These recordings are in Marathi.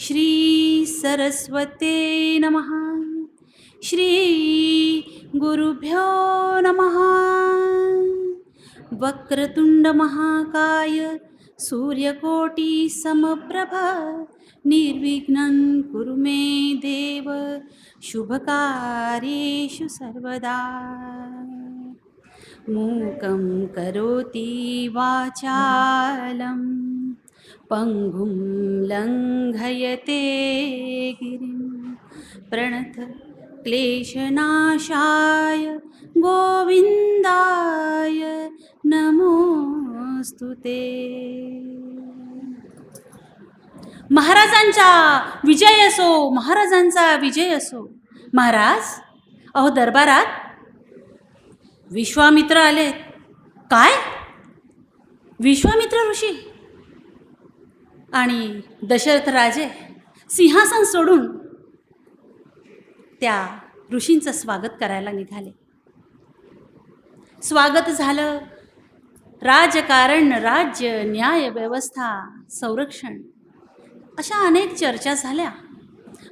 श्री सरस्वते नमः। श्री गुरुभ्यो नमः। वक्रतुण्डमहाकाय सूर्यकोटिसमप्रभ निर्विघ्नं कुरु मे देव। शुभकार्येषु सर्वदा। मूकं करोति वाचालम्। पङ्गुं लङ्घयते गिरिं। प्रणत क्लेशनाशाय गोविन्दाय नमोऽस्तु ते महाराजांचा विजय असो महाराजांचा विजय असो। महाराज अहो दरबारात विश्वामित्र आले काय? विश्वामित्र ऋषी? आणि दशरथ राजे सिंहासन सोडून त्या ऋषींचं स्वागत करायला निघाले. स्वागत झालं. राजकारण राज्य न्याय व्यवस्था संरक्षण अशा अनेक चर्चा झाल्या.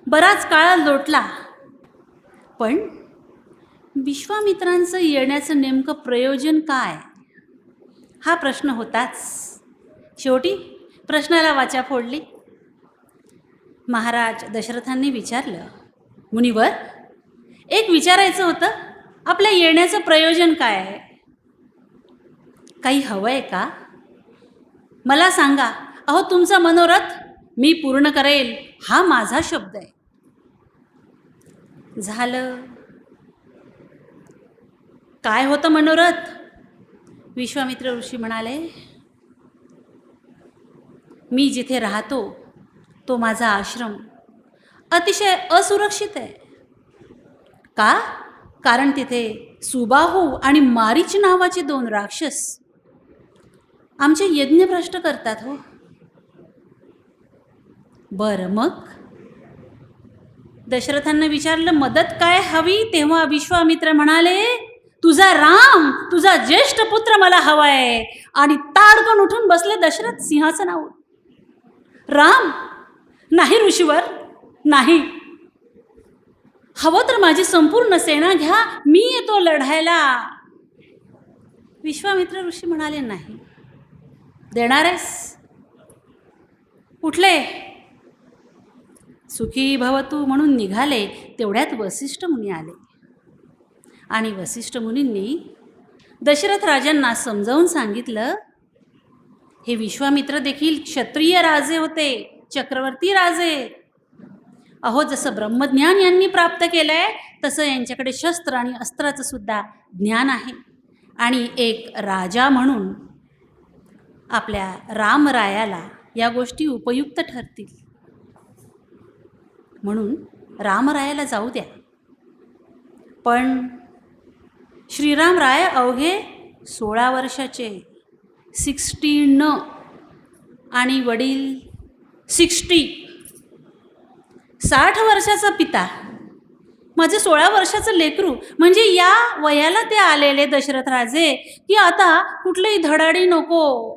बराच काळ लोटला. पण विश्वामित्रांचं येण्याचं नेमकं प्रयोजन काय? हा प्रश्न होताच. शेवटी प्रश्नाला वाचा फोडली. महाराज दशरथांनी विचारलं मुनिवर एक विचारायचं होतं आपल्या येण्याचं प्रयोजन काय आहे? काही हवं आहे का? मला सांगा अहो तुमचा मनोरथ मी पूर्ण करेल हा माझा शब्द आहे. झालं. काय होतं मनोरथ? विश्वामित्र ऋषी म्हणाले. मी जिथे राहतो तो माझा आश्रम. अतिशय असुरक्षित आहे. का? कारण तिथे सुबाहू आणि मारीच नावाचे दोन राक्षस आमचे यज्ञ भ्रष्ट करतात हो. बरं मग? दशरथांना विचारलं मदत काय हवी? तेव्हा विश्वामित्र म्हणाले तुझा राम तुझा ज्येष्ठ पुत्र मला हवाय. आणि ताडकन उठून बसले दशरथ सिंहासनावर. राम! नाही ऋषीवर नाही. हवं तर माझी संपूर्ण सेना घ्या मी येतो लढायला. विश्वामित्र ऋषी म्हणाले नाही. देणार आहेस उठले. सुखी भव तू म्हणून निघाले तेवढ्यात वसिष्ठ मुनी आले. आणि वसिष्ठ मुनींनी दशरथ राजांना समजावून सांगितलं हे विश्वामित्र देखील क्षत्रिय राजे होते चक्रवर्ती राजे. अहो जसं ब्रह्मज्ञान यांनी प्राप्त केलं आहे तसं यांच्याकडे शस्त्र आणि अस्त्राचं सुद्धा ज्ञान आहे. आणि एक राजा म्हणून आपल्या रामरायाला या गोष्टी उपयुक्त ठरतील. म्हणून रामरायाला जाऊ द्या. पण श्रीराम राय अवघे सोळा वर्षाचे सिक्स्टीन आणि वडील सिक्स्टी. साठ वर्षाचा पिता. माझे सोळा वर्षाचं लेकरू. म्हणजे या वयाला ते आलेले दशरथ राजे की आता कुठलंही धडाडी नको.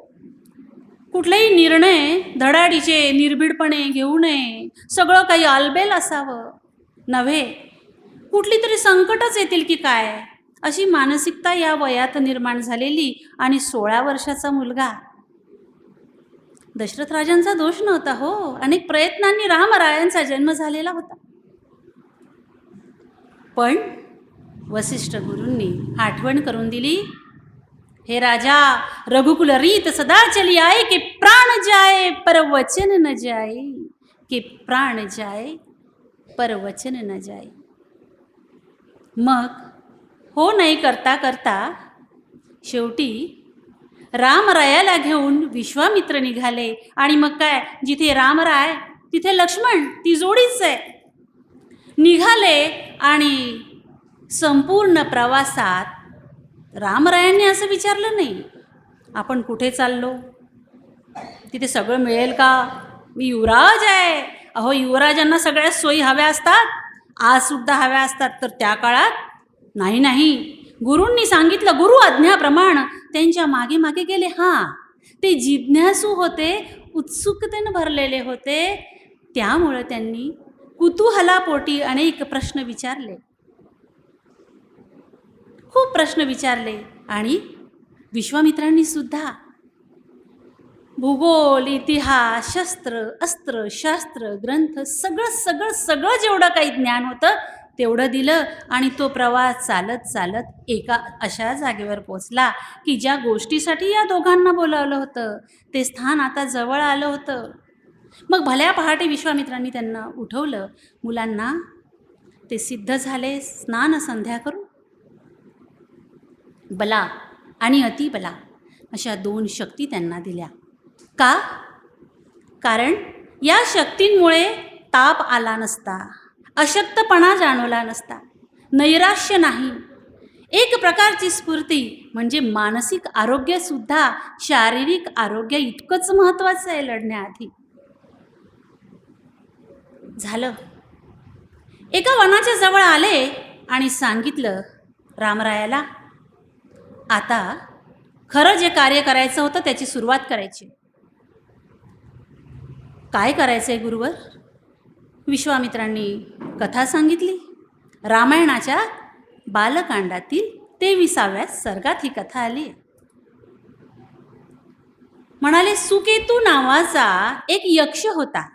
कुठलेही निर्णय धडाडीचे निर्भीडपणे घेऊ नये. सगळं काही आलबेल असावं. नव्हे. कुठली तरी संकटच येतील की काय? अशी मानसिकता या वयात निर्माण झालेली आणि सोळा वर्षाचा मुलगा. दशरथ राजांचा दोष नव्हता हो. अनेक प्रयत्नांनी रामरायांचा जन्म झालेला होता. पण वसिष्ठ गुरूंनी आठवण करून दिली हे राजा रघुकुल रीत सदा चली आए के प्राण जाय पर वचन न जाय के प्राण जाय पर वचन न जाय मग हो नाही करता करता शेवटी रामरायाला घेऊन विश्वामित्र निघाले. आणि मग काय? जिथे रामराय तिथे लक्ष्मण ती जोडीच आहे. निघाले आणि संपूर्ण प्रवासात रामरायांनी असं विचारलं नाही. आपण कुठे चाललो? तिथे सगळं मिळेल का? मी युवराज आहे. अहो युवराजांना सगळ्या सोयी हव्या असतात. आजसुद्धा हव्या असतात. तर त्या काळात नाही नाही. गुरूंनी सांगितलं गुरु आज्ञाप्रमाण. त्यांच्या मागे मागे गेले. हां. ते जिज्ञासू होते उत्सुकतेनं भरलेले होते. त्यामुळं त्यांनी कुतूहलापोटी अनेक प्रश्न विचारले. खूप प्रश्न विचारले आणि विश्वामित्रांनी सुद्धा. भूगोल इतिहास शस्त्र अस्त्र शास्त्र ग्रंथ सगळं सगळं सगळं जेवढं काही ज्ञान होतं तेवढं दिलं आणि तो प्रवास चालत चालत एका अशा जागेवर पोचला की ज्या गोष्टीसाठी या दोघांना बोलावलं होतं. ते स्थान आता जवळ आलं होतं. मग भल्या पहाटे विश्वामित्रांनी त्यांना उठवलं. मुलांना ते सिद्ध झाले. स्नान संध्या करू. बला आणि अतिबला अशा दोन शक्ती त्यांना दिल्या. का? कारण या शक्तींमुळे ताप आला नसता. अशक्तपणा जाणवला नसता. नैराश्य नाही. एक प्रकारची स्फूर्ती म्हणजे मानसिक आरोग्यसुद्धा शारीरिक आरोग्य इतकंच महत्त्वाचं आहे लढण्याआधी. झालं. एका वनाच्या जवळ आले आणि सांगितलं रामरायाला आता खरं जे कार्य करायचं होतं त्याची सुरुवात करायची. काय करायचं आहे गुरुवर? विश्वामित्रांनी कथा सांगितली. रामायणाच्या बालकांडातील तेविसाव्या सर्गात ही कथा आली. म्हणाले सुकेतू नावाचा एक यक्ष होता.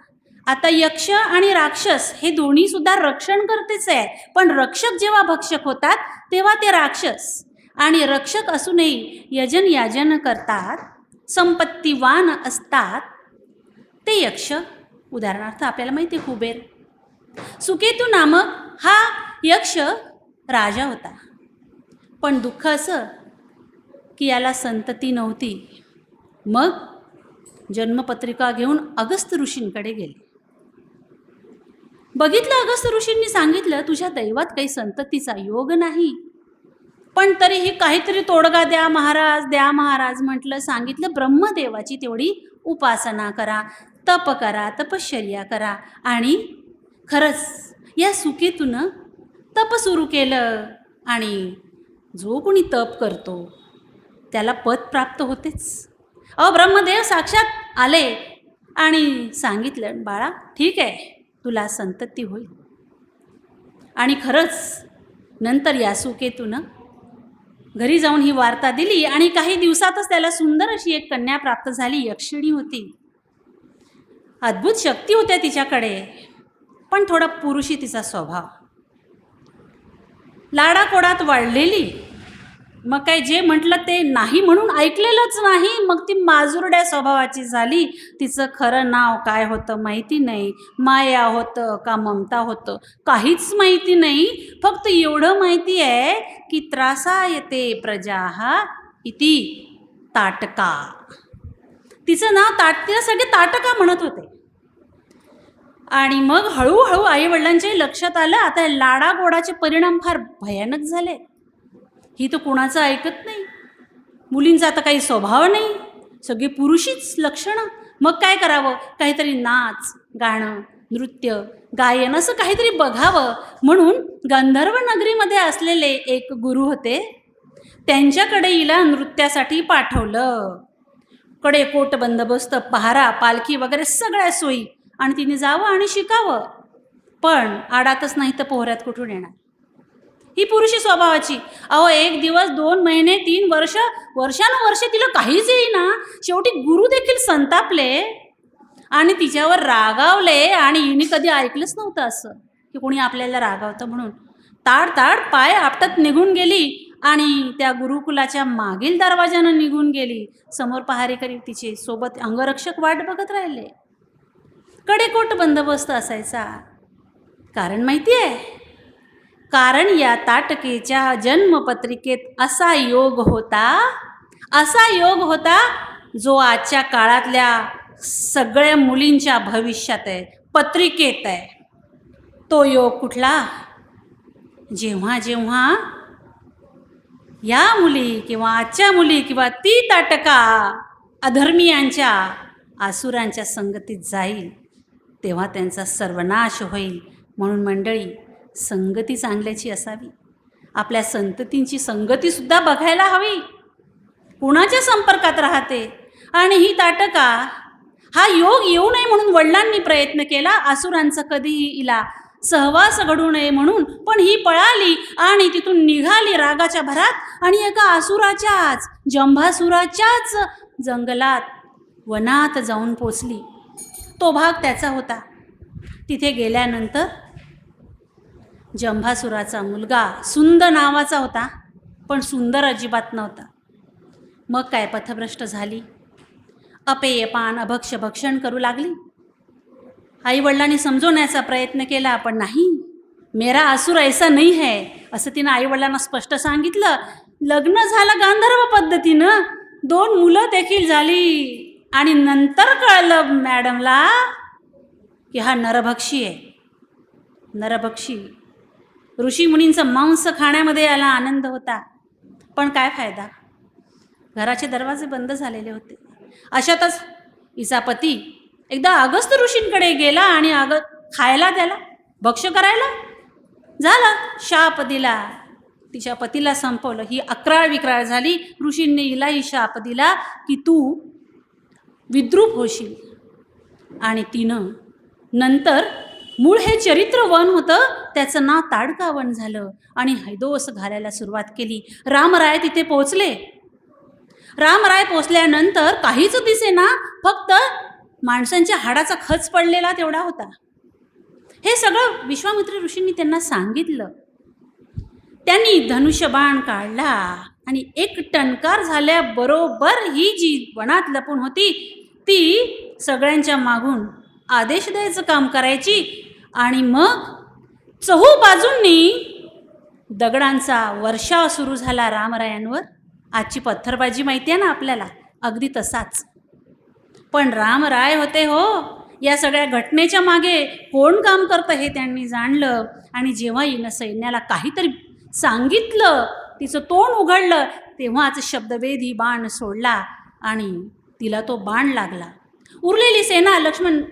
आता यक्ष आणि राक्षस हे दोन्ही सुद्धा रक्षण करतेच आहे पण रक्षक जेव्हा भक्षक होतात तेव्हा ते राक्षस आणि रक्षक असूनही यजन याजन करतात संपत्तीवान असतात. ते यक्ष उदाहरणार्थ आपल्याला माहिती आहे कुबेर. सुकेतू नामक हा यक्ष राजा होता. पण दुःख असं की याला संतती नव्हती. मग जन्मपत्रिका घेऊन अगस्त ऋषींकडे गेले. बघितलं अगस्त ऋषींनी सांगितलं तुझ्या दैवात काही संततीचा योग नाही. पण तरीही काहीतरी तोडगा द्या महाराज द्या महाराज म्हटलं. सांगितलं ब्रह्मदेवाची तेवढी उपासना करा. तप करा तपश्चर्या करा. आणि खरंच या सुखीतून तप सुरू केलं आणि जो कोणी तप करतो त्याला पद प्राप्त होतेच. अहो ब्रह्मदेव साक्षात आले आणि सांगितलं बाळा ठीक आहे तुला संतती होईल. आणि खरंच नंतर या सुकेतून घरी जाऊन ही वार्ता दिली आणि काही दिवसातच त्याला सुंदर अशी एक कन्या प्राप्त झाली यक्षिणी होती. अद्भुत शक्ती होत्या तिच्याकडे. पण थोडा पुरुषी तिचा स्वभाव. लाडाकोडात वाढलेली. मग काय जे म्हटलं ते नाही म्हणून ऐकलेलंच नाही. मग ती माजुरड्या स्वभावाची झाली. तिचं खरं नाव काय होतं माहिती नाही. माया होतं का ममता होतं काहीच माहिती नाही. फक्त एवढं माहिती आहे की त्रासा येते प्रजा हा इति ताटका. तिचं नाव ताट तिला सगळे ताटका म्हणत होते. आणि मग हळूहळू आईवडिलांच्याही लक्षात आलं आता लाडा गोडाचे परिणाम फार भयानक झाले. ही तर कुणाचं ऐकत नाही. मुलींचा आता काही स्वभाव नाही. सगळे पुरुषीच लक्षणं. मग काय करावं? काहीतरी नाच गाणं नृत्य गायन असं काहीतरी बघावं. म्हणून गंधर्व नगरीमध्ये असलेले एक गुरु होते. त्यांच्याकडे हिला नृत्यासाठी पाठवलं. कडे कोट बंदोबस्त पहारा पालखी वगैरे सगळ्या सोयी. आणि तिने जावं आणि शिकावं. पण आडातच नाही तर पोहऱ्यात कुठून येणार? ही पुरुषी स्वभावाची. अहो एक दिवस दोन महिने तीन वर्ष वर्षानुवर्षे तिला काहीच येईना. शेवटी गुरु देखील संतापले आणि तिच्यावर रागावले आणि हिने कधी ऐकलंच नव्हतं असं की कोणी आपल्याला रागावतं म्हणून. ताड ताड पाय आपटत निघून गेली आणि त्या गुरुकुलाच्या मागील दरवाजानं निघून गेली. समोर पहारेकरी तिचे सोबत अंगरक्षक वाट बघत राहिले. कडेकोट बंदोबस्त असायचा. कारण माहिती आहे? कारण या ताटकेच्या जन्मपत्रिकेत असा योग होता असा योग होता जो आजच्या काळातल्या सगळ्या मुलींच्या भविष्यात आहे पत्रिकेत आहे. तो योग कुठला? जेव्हा जेव्हा या मुली किंवा आजच्या मुली किंवा ती ताटका अधर्मीयांच्या आसुरांच्या संगतीत जाईल तेव्हा त्यांचा सर्वनाश होईल म्हणून मंडळी संगती चांगल्याची असावी. आपल्या संततींची संगतीसुद्धा बघायला हवी. कुणाच्या संपर्कात राहते? आणि ही ताटका हा योग येऊ नये म्हणून वडिलांनी प्रयत्न केला आसुरांचा कधीही इला सहवास घडू नये म्हणून पण ही पळाली आणि तिथून निघाली रागाच्या भरात आणि एका आसुराच्याच जंभासुराच्याच जंगलात वनात जाऊन पोचली. तो भाग त्याचा होता. तिथे गेल्यानंतर जंभासुराचा मुलगा सुंदर नावाचा होता पण सुंदर अजिबात नव्हता. मग काय पथभ्रष्ट झाली? अपेयपान अभक्ष भक्षण करू लागली? आईवडिलांनी समजवण्याचा प्रयत्न केला पण नाही. मेरा आसूर ऐसा नाही है असं तिनं आईवडिलांना स्पष्ट सांगितलं. लग्न झालं गांधर्व पद्धतीनं. दोन मुलं देखील झाली. आणि नंतर कळलं मॅडमला की हा नरभक्षी आहे. नरभक्षी. ऋषीमुनींचं मांस खाण्यामध्ये याला आनंद होता. पण काय फायदा? घराचे दरवाजे बंद झालेले होते. अशातच हिचा पती एकदा अगस्त ऋषींकडे गेला आणि अग खायला त्याला भक्ष करायला झाला. शाप दिला तिच्या पतीला संपवलं. ही अकराळ विक्राळ झाली. ऋषींनी हिलाही शाप दिला की तू विद्रूप होशील. आणि तिनं नंतर मूळ हे चरित्र वन होतं त्याचं नाव ताडका वन झालं. आणि हैदोस घालायला सुरुवात केली. रामराय तिथे पोहोचले. रामराय पोचल्यानंतर काहीच दिसेना फक्त माणसांच्या हाडाचा खच पडलेला तेवढा होता. हे सगळं विश्वामित्र ऋषींनी त्यांना सांगितलं. त्यांनी धनुष्यबाण काढला. आणि एक टणकार झाल्याबरोबर ही जी वनात लपून होती ती सगळ्यांच्या मागून आदेश द्यायचं काम करायची आणि मग चहू बाजूंनी दगडांचा वर्षाव सुरू झाला रामरायांवर. आजची पत्थरबाजी माहिती आहे ना आपल्याला? अगदी तसाच. पण रामराय होते हो या सगळ्या घटनेच्या मागे कोण काम करतं हे त्यांनी जाणलं आणि जेव्हा हिनं सैन्याला काहीतरी सांगितलं तिचं तोंड उघडलं तेव्हाच शब्दवेधी बाण सोडला आणि तिला तो बाण लागला. उरलेली सेना लक्ष्मण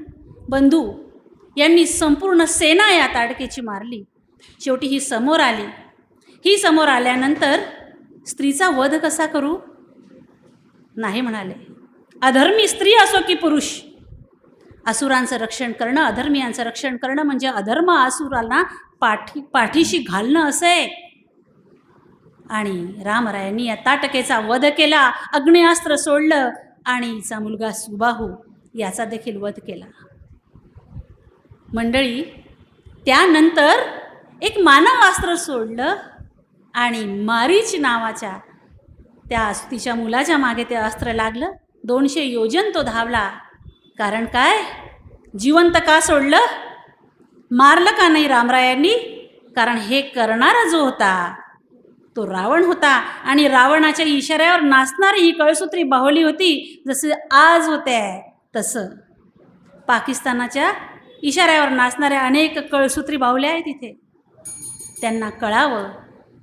बंधू यांनी संपूर्ण सेना या ताडकेची मारली. शेवटी ही समोर आली. ही समोर आल्यानंतर स्त्रीचा वध कसा करू? नाही म्हणाले. अधर्मी स्त्री असो की पुरुष? असुरांचं रक्षण करणं अधर्मियांचं रक्षण करणं म्हणजे अधर्म असुरांना पाठी पाठीशी घालणं असं आहे. आणि रामरायांनी या ताटकेचा वध केला अग्नेयास्त्र सोडलं आणि हिचा मुलगा सुबाहू याचा देखील वध केला. मंडळी त्यानंतर एक मानवास्त्र सोडलं आणि मारीच नावाच्या त्या तिच्या मुलाच्या मागे ते अस्त्र लागलं. दोनशे योजन तो धावला. कारण काय? जिवंत का सोडलं? मारलं का नाही रामरायांनी? कारण हे करणारा जो होता तो रावण होता आणि रावणाच्या इशाऱ्यावर नाचणारी ही कळसूत्री बाहुली होती जसं आज होते तसं. पाकिस्तानाच्या इशाऱ्यावर नाचणाऱ्या अनेक कळसूत्री बाहुल्या आहेत तिथे त्यांना कळावं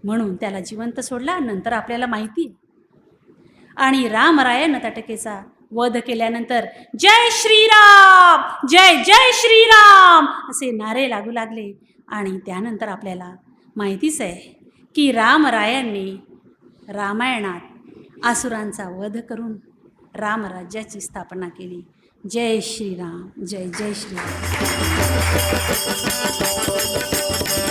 म्हणून त्याला जिवंत सोडला नंतर आपल्याला माहिती आणि रामरायानं तटकेचा वध केल्यानंतर जय श्रीराम जय जय श्रीराम असे नारे लागू लागले आणि त्यानंतर आपल्याला माहितीच आहे की रामरायांनी रामायणात आसुरांचा वध करून रामराज्याची स्थापना केली. जय श्रीराम जय जय श्रीराम.